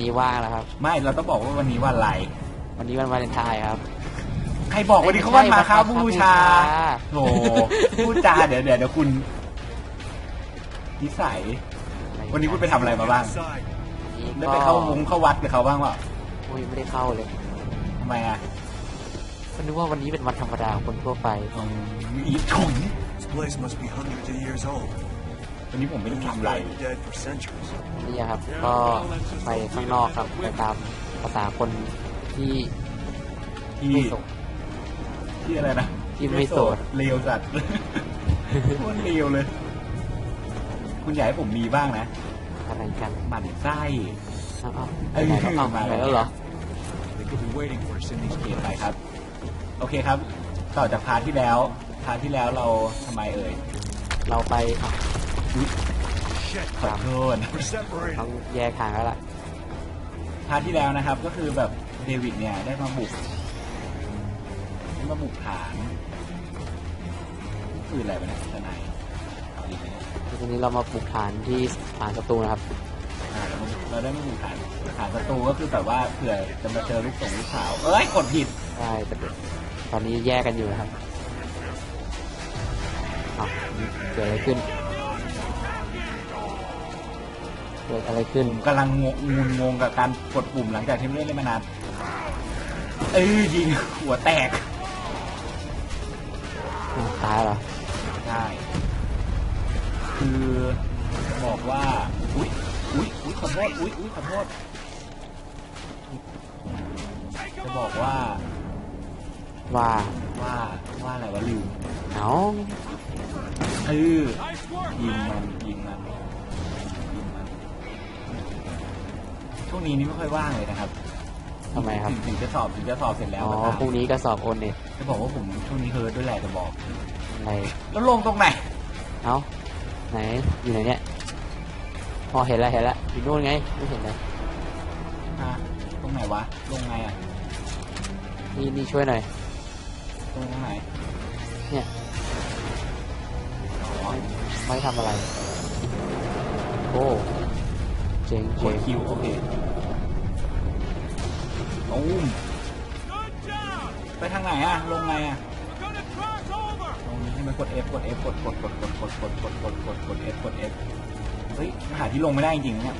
นนี้ว่างแล้วครับ ไม่เราต้องบอกว่าวันนี้วันอะไรวันนี้วันวาเลนไทน์ครับ ใครบอกวันนี้เขาวันมาค้าบูชาโโถพูดจาเดี๋ยวเดี๋ยวเดี๋ยวคุณนิสัยวันนี้คุณไปทำอะไรมาบ้างได้ไปเข้าวงเข้าวัดกับเขาบ้างเปล่าโอ้ยไม่ได้เข้าเลยทำไมอะก็นึกว่าวันนี้เป็นวันธรรมดาของคนทั่วไปอืมอีถุน This place must be hundreds of years old. วันนี้ผมไม่ได้ทำอะไร Been dead for centuries. นี่ครับ ก็ไปข้างนอกครับไปตามภาษาคนที่ที่ไม่โสดที่อะไรนะที่ไม่โสด เลวสัตว์ โคตรเลวเลย คุณอยากให้ผมมีบ้างนะอะไรกันหมั่นไส้ เอ้าเอ้เอ้ายไหนแล้วมามาแล้วแล้วเหรอ They could be waiting for us in these โอเคไปครับ โอเคครับ ต่อจากพาร์ทที่แล้ว พาร์ทที่แล้วเราทำไมเอ่ย เราไปอะ Shit. ขอโทษ We're separated. ต้องแยกทางแล้วล่ะพาร์ทที่แล้วนะครับ ก็คือแบบเดวิดเนี่ยได้มาบุกได้มาบุกฐานนี่คืออะไรวะเนี่ยทนายเอาดีไหมเนี่ยทีนี้เรามาปลูกฐานที่ฐานศัตรูนะครับอ่าเรามาเราได้มาบุกฐานฐานศัตรูก็คือแบบว่าเผื่อจะมาเจอลูกส่งลูกสาวเอ้ยกดผิดใช่แต่ตอนนี้แยกกันอยู่นะครับอ้าวเกิดอะไรขึ้น เกิดอะไรขึ้น ผมกำลังงงงุนงงกับการกดปุ่มหลังจากที่ไม่ได้เล่นมานาน เอ้ยยิงหัวแตกอ้าวตายเหรอ ใช่ คือบอกว่า อุ๊ย อุ๊ย อุ๊ย ขอโทษ อุ๊ย อุ๊ย ขอโทษ จะบอกว่า ว่า ว่า ว่าอะไรวะลืมเอา เออยิงมันยิงมันยิง ช่วงนี้นี่ไม่ค่อยว่างเลยนะครับทำไมครับ ถึงถึงจะสอบถึงจะสอบเสร็จแล้วอ๋อก็ตามพรุ่งนี้ก็สอบโอนเนี่ยจะบอกว่าผมช่วงนี้เฮิร์ตด้วยแหละจะบอก อะไรแล้วลงตรงไหนเอาไหนอยู่ไหนเนี่ยพอเห็นแล้วเห็นแล้วอยู่นู่นไงไม่เห็นเลยฮะตรงไหนวะ ลงไงอะนี่นี่ช่วยหน่อยตรงตรงไหนเนี่ย อ๋อไม่ทำอะไร โอ้ เจ๋งกเจ๋ดงคิวโอเคตูมไปทางไหนอะลงไงอะตรงนี้ใช่ไหมกด F กด F กดกดกดกดกดกดกดกดกดกด F กด F เฮ้ยหาที่ลงไม่ได้จริงๆนะเนี่ย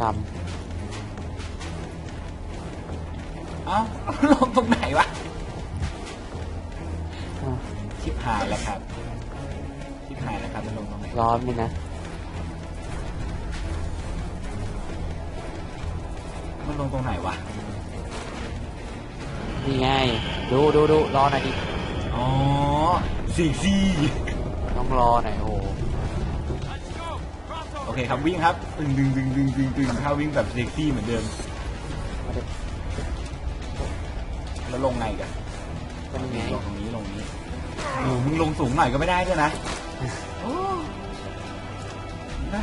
กรรมเอ้าลงตรงไหนวะอ้าวชิบหายแล้วครับชิบหายแล้วครับจะลงตรงไหนร้อนนี่นะ มันลงตรงไหนวะ นี่ไง ดูดูดูรอหน่อยดิ อ๋อสี่สี่ต้องรอหน่อยโอ้โหโอเคครับวิ่งครับดึงดึงดึงดึงดึงดึงถ้าวิ่งแบบเซ็กซี่เหมือนเดิมมาดิแล้วลงไงกันก็นี่ไงลงตรงนี้ลงนี้โอ้มึงลงสูงหน่อยก็ไม่ได้ด้วยนะโอ้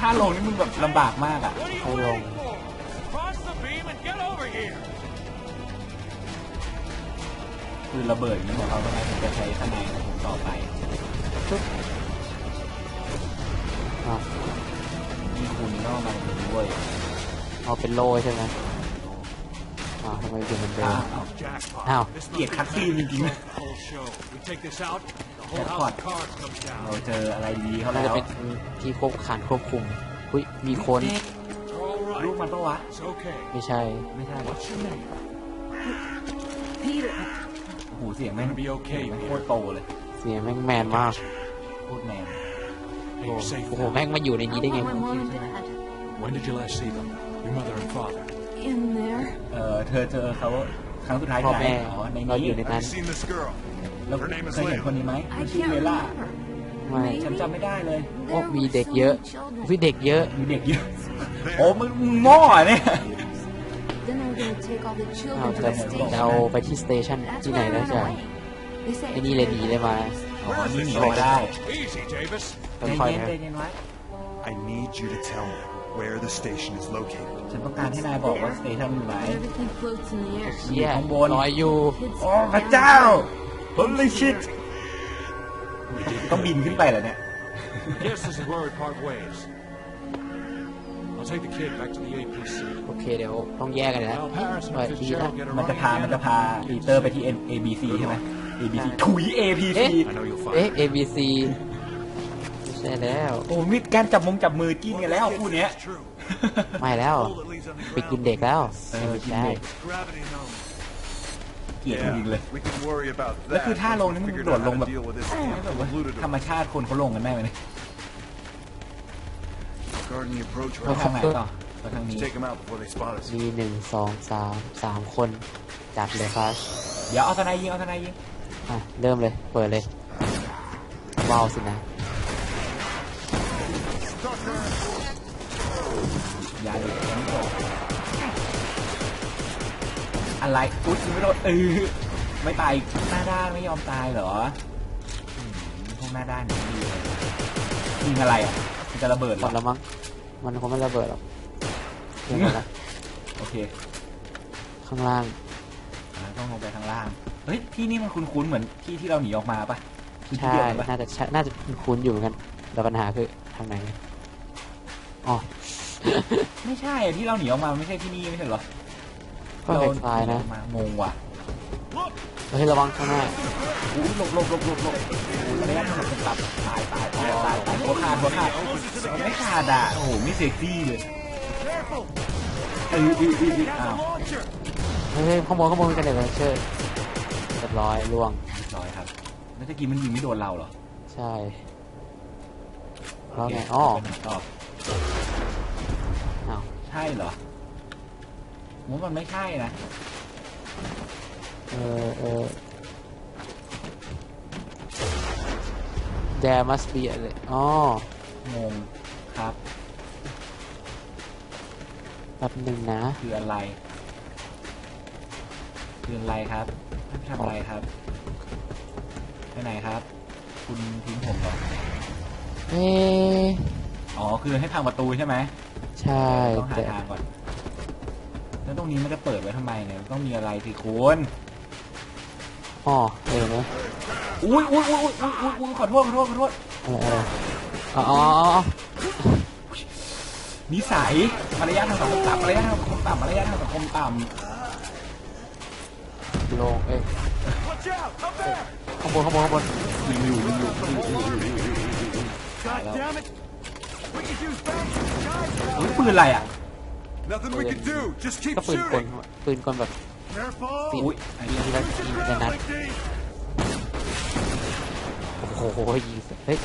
ถ้าลงนี่มึงแบบลำบากมากอะให้ลง คือระเบิดนี่ของเขาทำไมถึงจะใช้ข้างในของผมต่อไปอ้าวมีคุณก็มาด้วยเอาเป็นโล่ใช่ไหมอ้าวทำไมเป็นเหมือนเดิอ้ามว Jackpot. อ้าว This เกลียดคัดซีนจริงๆนะ whole show. We take this out, the whole Jackpot. house of cards comes เรา down. เจออะไรดีเขาน่าแล้จะวเป็นที่ควบขันควบคุมอุ้ยมีคนเอ๊ะ All ลูก right. มันปะวะ It's okay. ไม่ใช่ ไม่ใช่ What's your name? โอ้โหเสียงแม่ง Gonna be okay แม่ง here. โคตรโตเลย เสียงแม่งแมนมากโคตรแมน Hey, โอ้ you're safe โห now. แม่งมาอยู่ในนี้ได้ไง My mom and dad When did you last see them? Your mother and father. in there. เออเธอเจอเขาครั้งสุดท้ายพ่อที่ไหนแม่อ๋อในเรานี้อยู่ใน Have นั้น you seen this girl? แล้ว Her name is เคยเห็น Layla. คนนี้ไหมมัน I ชื่อ can't เลล่า remember. ไม่ฉันจำไม่ได้เลยโอ้ There มี were เด็ก so เยอะ many children. วิเด็กเยอะมีเด็กเยอะ โอ้มึงมึงหม้อเนี่ย Then they were gonna take all the อ้าว children to แต่ the station. จะเอาไปที่สเตชัน That's ที่ไหน why I แล้ว ran จะ away. They say ไอ้ it's นี่เลยห very นีเลยมาอ๋อนี่หนีออกมาได้ Easy, Davis. ต้องใจคอยเย็นนะ ใจเย็นไว้ I need you to tell me where the station is located. ฉันต้องการให้นายบอกว่าสเตชันอยู่ไหน Everything floats in the air. เชี่ยข้างบนลอยอยู่ Kids โอ้ down พระเจ้า there. Holy shit ต้องบินขึ้นไปเหรอเนี่ย Guess this is where we part ways. โอเคเดี๋ยวต้องแยกกันนะ Well, Harrison เปิด and ดีนะ Fitzgerald get มันจะ around พา มันจะพาปีเตอร์ไปที่ N A B C ใช่ไหม A B C ถุย A P C เอ๊ะ I know you'll find เอ๊ะ it. A B C ไม่ใช่แล้ว โอ้มีการจับมงจับมือกินกันแล้วคู่เนี้ย It's true. ไม่แล้ว Hole that leads ไป underground. กินเด็กแล้วเออไม่กินใช่เด็ก Gravity knows. เกลียดจริงๆเลย we can worry about แล้ว that. คือท่าลงนี่มัน Figured โด out ด how ลง to แบบ deal with this เอ้ยแบบว่า polluted ธรรมชาติคนเขาลงกันได้ไหมเนี่ย Guarding the approach ไป route. ทางไหนต่อไปทางนี้ Let's take them out before they spot us. มีหนึ่งสองสามสามคน จัดเลยครับเดี๋ยวเอาทนายยิงเอาทนายยิงอะเริ่มเลย เปิดเลยว้าวสินะ อยาเลยยังไม่โดนอะไรอุ๊ยยังไม่โดนเออไม่ตายหน้าด้านไม่ยอมตายเหรออืมพวกหน้าด้านนี่ดีเลยยิงอะไรอะมัน จะระเบิดหเหมรอดแล้วมั้ง มันคงไม่ระเบิดหรอกเดี๋ยวก่อนนะโอเคข้างล่าง อ่าต้องลงไปข้างล่าง เฮ้ยที่นี่มันคุ้นๆเหมือนที่ที่เราหนีออกมาปะคือที่ใช่ เดียวกันปะน่าจะใช่น่าจะคุ้นๆอยู่เหมือนกัน แต่ปัญหาคือทางไหน อ๋อ ไม่ใช่อะที่เราหนีออกมาไม่ใช่ที่นี่ไม่ใช่เหรอก็คล้ายๆนะ เรหออกมางงว่ะ เฮ้ยระวังข้างหน้าหลบหลบหลบหลบหลบระยะทางเป็นตับตายตายตายตายตายหัวขาดหัวขาดไม่ขาดอะโอ้โหไม่เซ็กซี่เลยเอออืออืออืออ้าวเฮ้ยข้างบนข้างบนมีกันเด็กเลยเชิญเรียบร้อยล่วงเรียบร้อยครับแล้วตะกี้มันยิงไม่โดนเราเหรอใช่แล้วไงโเคอ๋อต่ออ้าวใช่เหรอผมว่ามันไม่ใช่นะ there must be อะไรอ๋องงครับแป๊บหนึ่งนะ คืออะไร คืออะไรครับทำอะไรครับไปไหนครับ คุณทิ้งผมเหรอเอ๊ะอ๋อ คือให้พังประตูใช่ไหม ใช่ต้องหาทางก่อน แล้วตรงนี้มันจะเปิดไว้ทำไมเนี่ย ต้องมีอะไรสิคุณ อ๋อเออเนอะอุ้ยอุ้ยอุ้ยอุ้ยอุ้ยอุ้ยขอโทษขอโทษขอโทษเออเอออ๋ออ๋ออ๋อนิสัยมารยาททางสังคมต่ำมารยาททางสังคมต่ำมารยาททางสังคมต่ลงเอ้ย Watch out! Up there! ข้างบนข้างบนข้างบนำยิงอยู่ยิงอยู่ยิงอยู่ยิงอยู่ยิงอยู่ God damn it! We can use bounce, guys! อุ้ยปืนอะไรอะ Nothing we can do. Just keep ก็ปืนกล shooting. ปืนกลแบบ Careful! อุ้ยอันยินี้งทีละยิงทีละนัด Like these. โอ้โหยิงเฮ้ย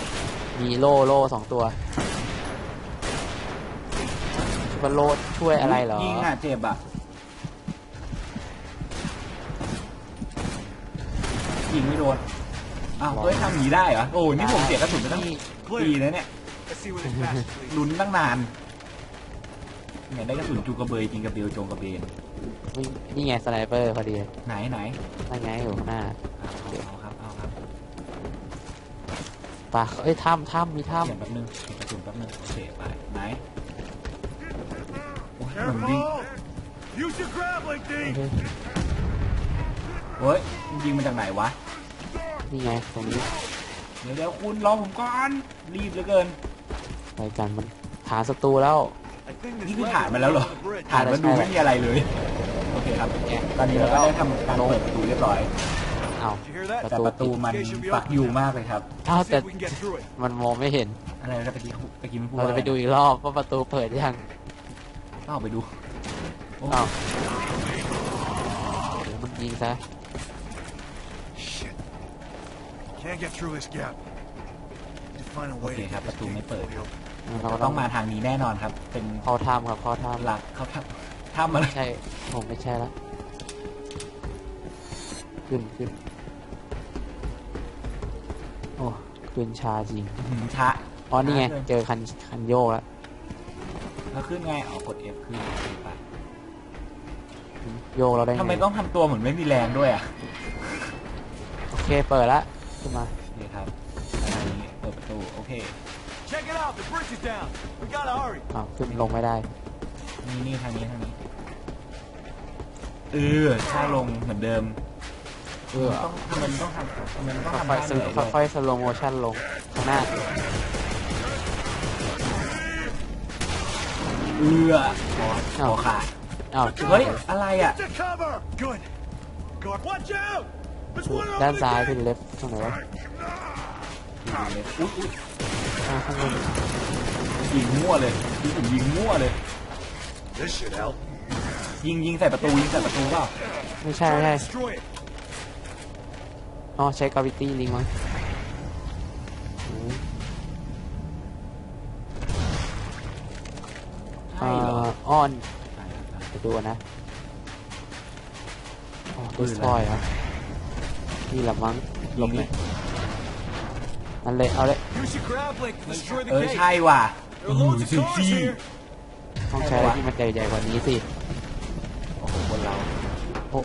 มีโล่โล่สองตัวชุบโล่ช่วยอะไรเหรอยิงอะเจ็บอะยิงไม่โดนอ้าวเฮ้ยทำอย่างนี้ได้เหรอโอ้ยนี่ผมเสียกระสุนไปตั้งปีแล้วเนี่ย Let's see what it passes, please. ลุ้นตั้งนานเนี่ยได้กระสุนจูกระเบยจริงกระเบลโจงกระเบน นี่นี่ไงสไนเปอร์พอดีไหนไหนนั่นไงอยู่ข้างหน้าเอาเอาครับเอาครับปะเอ้ยถ้ำถ้ำมีถ้เขียนแป๊บนึงเขียนกระสุนแป๊บนึงโอเคไปไหนโอ้ยเหมือนยิง Careful! Use your grappling ำ thing! เฮ้ยยิงมาจากไหนวะ นี่ไงตรงนี้เดี๋ยวเดี๋ยวคุณรอผมก่อน รีบเหลือเกิน ไปกันมันหาศัตรูแล้ว I think นี่ this คือ ladder ฐานมาแล้วเหรอ on the bridge. ฐานมันดูไม่มีอะไรเลย โอเคครับ ตอนนี้เราก็ได้ทำการเปิดประตูเรียบร้อยเอ้า Did you hear that? ประแต่ตูประตูมันปักอยู่มากเลยครับเอ้า See แต่ if we can get through it. มันมองไม่เห็น อะไรนะตะกี้ตะกี้ไม่พูดเราว่าจะไปดูอีกรอบว่าประตูเปิดยังต้องออกไปดูโอ้เอ้าโอ้โหมันยิงซะ Shit. Can't get through this gap. Need to find a โอ way เค to ครับ get ประ this ตู thing ไม่เปิด fully open. เราก็ต้ต้อองงมาทางนี้แน่นอนครับ เป็นเข้าถ้ำครับเข้าถ้หลักเขาทำทำอะไรำใช่ ผมไม่ใช่ละขึ้นขึ้นโอ้ขึ้นชาจริงหืมช้า อ๋อนี่ไง เจอคันคันโยกแล้วแล้วขึ้นไงอ๋อกด F ขึ้นไปโยกเราได้ไงทำไมต้องทำตัวเหมือนไม่มีแรงด้วยอะโอเคเปิดละขึ้นมาโอเคครับทางนี้เปิดประตู โอเค Check it out. The bridge is down. We gotta hurry. อ้าวขึ้นลงไม่ได้ นี่นี่ทางนี้ทางนี้เออถ้าลงเหมือนเดิมเออต้องทำไมมันต้องทำทำไมมันต้องทำค่อยท่าๆสเหโลนื่อยด้วยค่อยๆสโลโมชั่นลงข้างหน้าเอือคอคอขาดอ้าวเฮ้ยอะไรอะ To cover! Good. Good. Watch out! There's one ด้าน over ซ้าย there! เป็นเล็บตรงไหนวะ อุ๊ยอุ๊ย อ่าข้างบนยิงมั่วเลยยิงยิงมั่วเลย This should help. ยิงยิงใส่ประตูยิงใส่ประตูเปล่าไม่ใช่ไม่ใช่ Destroy it. อ๋อใช้กราวิตี้ลิงมั้งอืมใช่เอ่เหรออออนไปดูก่อนนะอ๋อปืดินสอะไรทอยครับนี่แหละมั้งหลบเลย นั่นเลยเอาเลย Use your grappling to destroy เอ the อ gate. ใช่ว่ะ There are loads of ซิ cars ซี่ here. ต้องใช้อะไรที่มันใหญ่ๆกว่านี้สิโอ้โหบนเราโอ้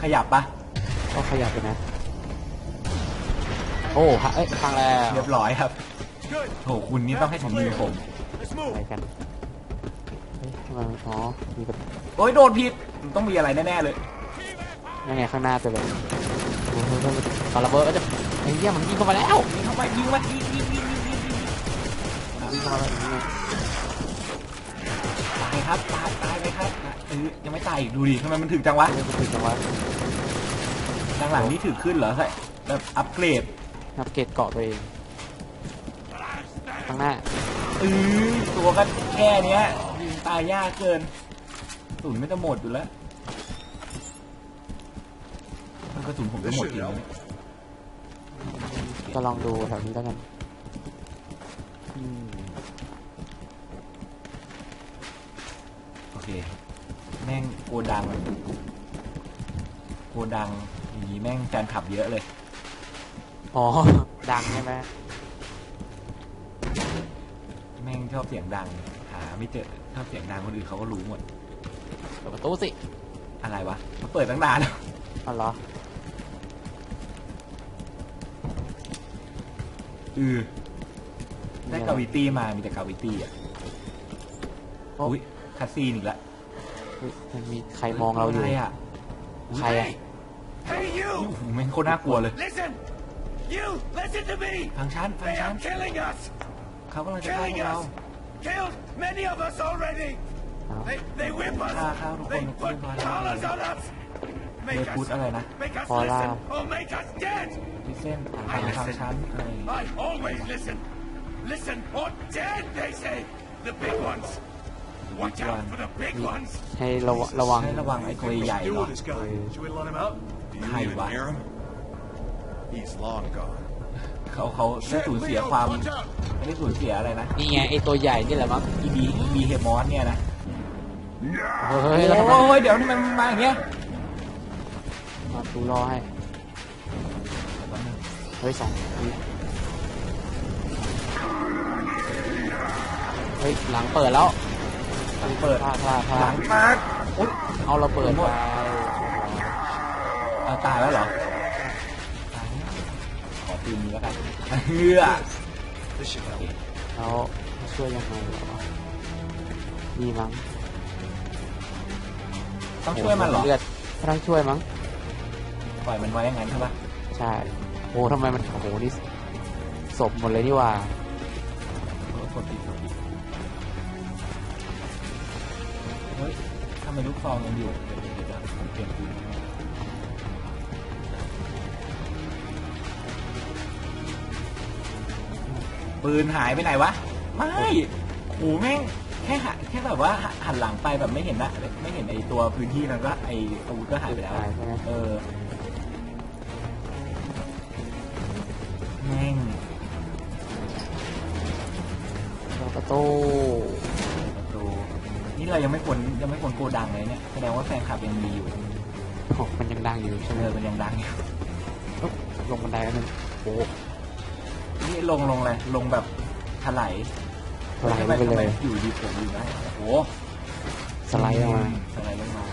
ขยับปะก็ขยับไปนะ โอ้ฮะเอ้ยฟังแล้วเรียบร้อยครับ Good. โหคุณนี่ต้องให้ถึงมือผม Let's อะไร move. กันเฮ้ยทำไมมันอ๋อมีแบบโอ้ยโดนผิดมันต้องมีอะไรแน่ๆเลย ยังไงข้างหน้าตัวเลยโอ้โห ตอนระเบิดก็จะไอ้เหี้ยมันยิงเข้ามาแล้วยิงเข้าไปยิงมายิงยิงยิงยิงยิงยิงยิงเข้ามาแล้วยิงเลยตายครับตายตายไหมครับเออยังไม่ตายอีกดูดิทำไมมันถึงจังวะเรื่องมันถึงจังหวะหลังนี่ถึงขึ้นเหรอใส่แบบอัปเกรดนับเกตเกาะตัวเองข้างหน้าเออตัวก็แค่เนี้ยยิงตายยากเกินกระสุนไม่จะหมดอยู่แล้วเออ กระสุนผมจะหมดจริงนะเนี่ยก็ลองดูแถวนี้แล้วกันอืมโอเค แม่งโกดังโกดังอย่างนี้แม่งแฟนคลับเยอะเลย อ๋อ ดังใช่ไหมแม่งชอบเสียงดัง หาไม่เจอชอบเสียงดังคนอื่นเขาก็รู้หมดเปิดประตูสิ อะไรวะมันเปิดตั้งนานแล้วอ๋อเหรอ ออได้กาวิตี้มามีแต่กาวิตี้อะโอ้อุ้ยคาซีนอีกแล้วเฮ้ยมันมีใครมองเราอยู่ะไรอะอุ๊ยใครอะ Hey, โอ้ you! โหแม่งโคตรน่ากลัวเลย Listen! You! Listen to me! ฟังฉันฟัง They ฉัน are killing us! เขากำลังจะฆ่าพว Killing กเรา us! Killed many of us already! อ้าว They, they whip us! Ah, how do They I put look like collars that? on us! เด Make พุท us, อะไรนะ make us Collar. listen or make us dead! พิเศษฟังฟังฉันอะไร I always listen! Listen or dead, they say! The big ones! Watch out one? for the big ones! ให้ระวระวังให้ระวังไอ้ตัวใหญ่ๆเหรอ this guy? Should we let him out? Do you even hear him? He's long gone. เขาเขาได้สูญเสียความไม่ได้สูญเสียอะไรนะนี่ไงไอตัวใหญ่นี่แหละมั้งอีบีอีบีเฮมอสเนี่ยนะเฮ้ยแล้วทำไมโอ้ยเดี๋ยวทำไมมันมาอย่างเงี้ยมาดูรอให้ เฮ้ยสองทีเฮ้ยหลังเปิดแล้วหลังเปิดพลาดพลาดพหลาลัดงมาอุ๊ยเอาเราเปิดไปเอาตายแล้วเหรอตายแล้วขอปืนนี้แล้วกันเฮือ This should help. แล้วช่วยยังไงเหรอดีมั้งต้องช่วยมันเหรอ เลือดไม่ต้องช่วยมั้ง ปล่อยมันไว้อย่างนั้นใช่ปะใช่ โอ้ทำไมมันโอ้โหนี่ศพหมดเลยนี่หว่าเออกดผิดกดผิดเฮ้ยทำไมลูกซองยังอยู่เดี๋ยวเดี๋ยวเดี๋ยวผมเปลี่ยนปืนปืนหายไปไหนวะ ไม่โหแม่งแค่หันแค่แบบว่าหันหลังไปแบบไม่เห็นนะไม่เห็นไอตัวพื้นที่นั้นก็ไออาวุธก็หายไปแล้วหายใช่ไหมเออ เปิดประตูประตูนี่เรายังไม่ควรยังไม่ควรโกดังเลยเนี่ยแสดงว่าแฟนคลับยังมีอยู่โอ้มันยังดังอยู่ใช่ไหมเออมันยังดังอยู่อุ๊บลงบันไดแล้วนึงโอ้โหนี่ลงลงเลยลงแบบถลายสไลด์ลงไปทำเลมยอยู่ดีผมอยู่นะโอ้โหสไลด์ลงมาสไลด์ลงมา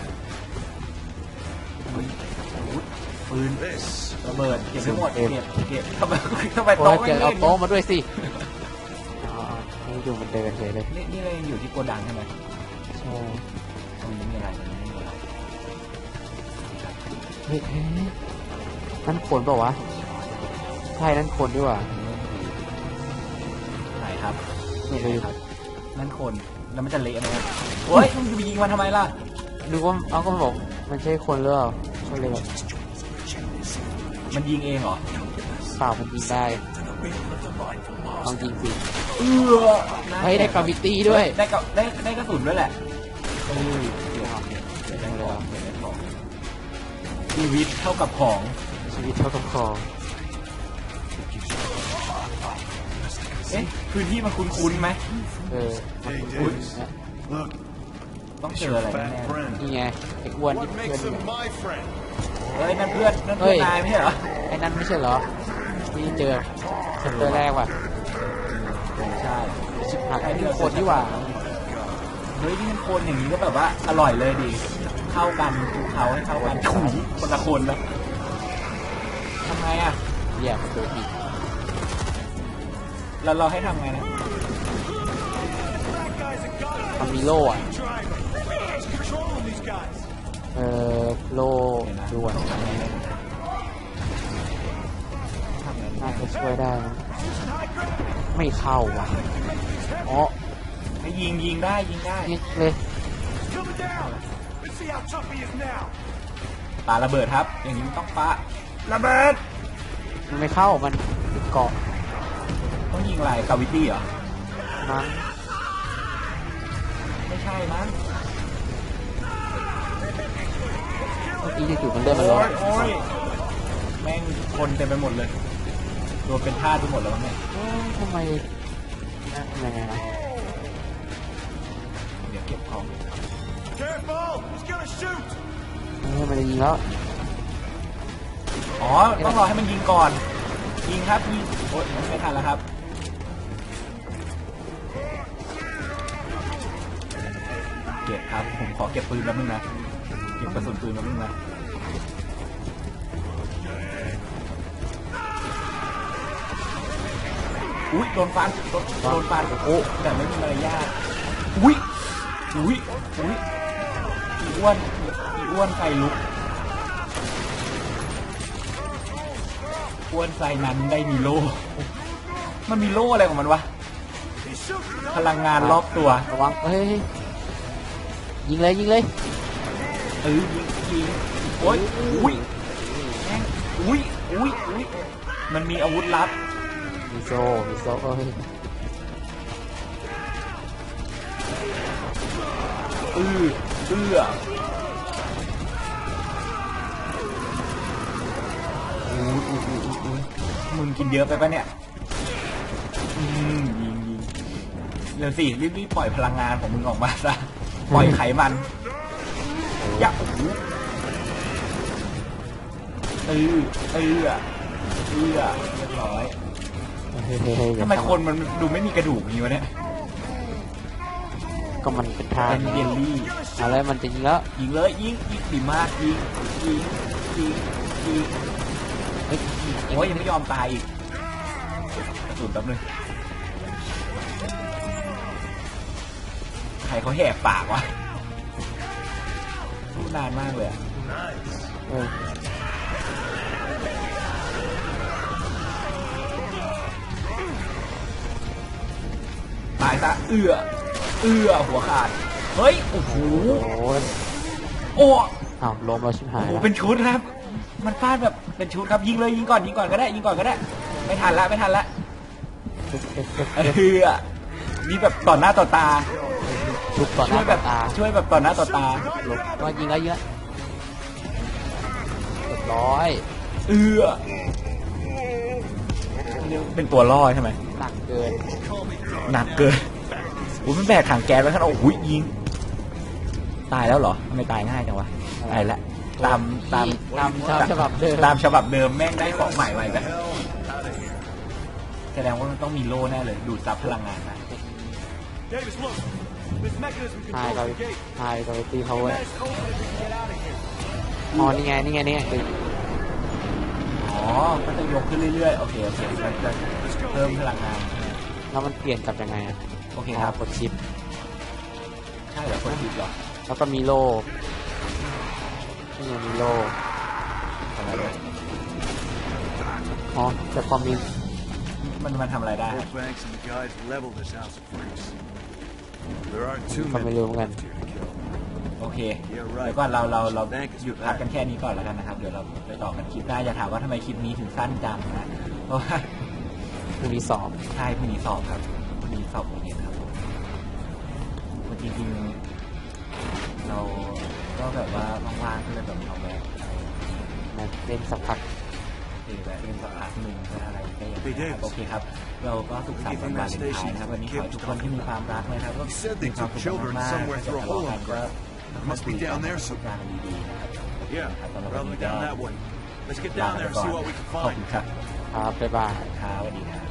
เฮ้ยอาวุธปืน This ระเบิดเก็บทั้งหมดเก็เก็บบเก็บทำไมทำไมโอ้โต๊ะยไม่เกิดเอาเล่นโต๊ะมาด้วยสิอ๋อ ให้ดูมันเดินเฉยเลยนี่นี่เรายังอยู่ที่โกดังใช่ไหมใช่ตรงนี้มีอะไรตรงนี้มีอะไรเฮ้ยเฮ้ยนั่นคนเปล่าวะ ใช่นั่นคนด้วยว่ะไม่รู้นั่นคนแล้วมันจะเละไหมครับเฮ้ยมึงจะไปยิงมันทำไมล่ะนึกว่าเอาก็บอกมันใช่คนหรือเปล่าก็เลยแบบมันยิงเองเหรอเปล่ามันยิงได้ ลองยิงสิเออเฮ้ยได้กราฟิตี้ด้วย ได้กับได้ได้กระสุนด้วยแหละเออเดี๋ยวเดี๋ยวได้ของเดี๋ยวได้ของชีวิตเท่ากับของชีวิตเท่ากับของเอ๊ะพื้นที่มันคุ้นๆไหมเออ Hey, Ui. Davis. Look, ต้อง it's เจอ your อะไรแน่ fat friend. นี่ไงไอ้อ้วนที่ What เพื่อน makes นี่ him my friend? ๆเฮ้ยนั่นเพื่อนนั่นเพื่อนเฮ้ยนายไม่ใช่เหรอไอ้นั่นไม่ใช่เหรอที่เจอ เซนเตอร์แรกว่ะใช่ชิบหายไอ้นี่คนที่หว่า เฮ้ยนี่มันคนอย่างนี้ก็แบบว่าอร่อยเลยดิเข้ากันคลุกเขาให้เข้ากันถุยคนละคนแล้วทำไงอะเหี้ยมันโดนอีกเราเราให้ทำไงนะมันมีโล่อะ He's controlling these guys. เออโล่ด่วนทำไง นะทำไงน่าจะช่วยได้นะไม่เข้าว่ะอ๋อให้ยิงยิงได้ยิงได้นี่เลย He's coming down. Let's see how tough he is now. ปาระเบิดครับ อย่างนี้มันต้องปาระเบิด มันไม่เข้ามันติดเกาะต้องยิงอะไรกาวิตี้เหรอมั้งไม่ใช่มั้งเมื่อกี้จู่ๆมันเลื่อนมันลโอ้งยโอ้ยแม่งคนเต็มไปหมดเลย โดนเป็นท่าสไปหมดแล้วมั้งเนี่ยเอ้ยทำไมยังไงนะเดี๋ยวเก็บของ Careful. He's gonna shoot. เฮ้ยมันจะยิงแล้วอ๋อ ต้องรอให้มันยิงก่อน ยิงครับยิงโอ๊ยไม่ทันแล้วครับ เก็บครับ ผมขอเก็บปืนแป๊บนึงนะ เก็บกระสุนปืนแป๊บนึงนะ อุ้ยโดนฟันโดนโดนฟันโอ้แต่ไม่มีมารยาทอุ้ยอุ้ยอุ้ยอีอ้วนอีอ้วนไฟลุกอ้วนไซนั้นได้มีโล่มันมีโล่อะไรของมันวะ He's shooting. พลังงานรอบตัวระวังเฮ้ยยิงเลยยิงเลยเออยิงยิงโอ้ยอุ้ยแม่งอุ้ยอุ้ยอุ้ยมันมีอาวุธลับ มีโซมีโซเอ้ยอือเอื้ออุ้ยอุ้ยอุ้ยอุ้ยอุ้ยมึงกินเยอะไปปะเนี่ย อืมยิงยิงเดี๋ยวสิรีบรีบปล่อยพลังงานของมึงออกมาซะ ปล่อยไขมันย่าโอ้โหเออเออเออเรียบร้อย ทำไมคนมันดูไม่มีกระดูกอย่างนี้วะเนี่ยก็มันเป็นท่าเป็นเยลลี่อะไรมันจะยิงแล้วยิงเลยยิงยิงดีมากยิงยิงยิงยิงเฮ้ยยิงโอ้ยยังไม่ยอมตายอีกกระสุนแป๊บนึงใครเขาแหกปากวะพูดนานมากเลยอะายซะเอื้อเอื้อหัวขาด เฮ้ย โอ้โห โอ้ยโอ้อ้าวลมเราชิบหาโหยแล้วเป็นชุดครับ มันฟาดแบบเป็นชุดครับยิงเลยยิงก่อนยิงก่อนก็ได้ยิงก่อนก็ได้ ไม่ทันละไม่ทันละเฮ้ยเฮ้ยเฮ้ยเอื้อนี่แบบต่อหน้าต่อตาทุบต่อหช่น้าวยแบต่อบตาช่วยแบบต่อหน้าต่อตา ลบก็ยิงแล้วยิงแล้วเรียบร้อยเอื้อเป็นตัวล่อใช่ไหมหนักเกิน หนักเกินโอ้ยมันแบกถังแก๊สไว้ข้างนอกโอ้ยยิง ตายแล้วเหรอทำไมตายง่ายจังวะตายแล้วตามตามตามตามฉบับเดิมตามฉบับเดิมแม่งได้ของใหม่ไว้แบบแสดงว่ามันต้องมีโล่แน่เลย ดูดซับพลังงานนะ Davis, look. This mechanism ไฮ controls กับ the gate. ไฮกับตีเขาเว้ย Smash open if we can get out of here. อ๋อนี่ไงนี่ไงนี่ไงอ๋อก็จะยกขึ้นเรื่อยๆ โอเค โอเคมันจะเพิ่มพลังงาน แล้วมันเปลี่ยนกลับยังไงอะโอเคอ๋คอรับกดชิป ใช่เหรอคนผิดเหรอแล้วก็มีโล่นี่ไงมีโล่ทำไมเลยอ๋อแต่พอมีมันมันทำอะไรได้ครับ Both banks and the guys leveled this house of freaks. There aren't too Không many phải luôn left here to kill. โอเค Yeah, right. เดี๋ยวก่อนเราเราเรา Thank you. หยุดพักกันแค่นี้ก่อนแล้วกันนะครับ เดี๋ยวเราไปต่อกันคลิปหน้าอย่าถามว่าทำไมคลิปนี้ถึงสั้นจังนะ เพราะว่า พรุ่งนี้สอบ ใช่พรุ่งนี้สอบครับพรุ่งนี้สอบโรงเรียนครับผมจริงๆเราก็แบบว่าว่างๆก็เลยแบบเอาแวะมาเล่นสักพักไปแวะเล่นสักพักหนึ่งเพื่ออะไรก็อย่าง Hey, นี้ยครับ Davis. โอเคครับ เราก็สุขสันต์วันวาเลนไทน์นะครับวันนี้ขอให้ทุกคนที่มีความรักนะครับก็ He said they มีความ took สุข children มากๆ somewhere ถ้า through a เกิด hole ทะ in เลาะ the กันก็ ground. Must be down there สุข somewhere. การดีๆนะครับ Yeah, ครับสำหรับวัน probably นี้ก็ down that way. Let's get ลา down ไป there and ก่อน see what we can ขอบ find. คุณครับครับบ๊ายบายครับสวัสดีครับ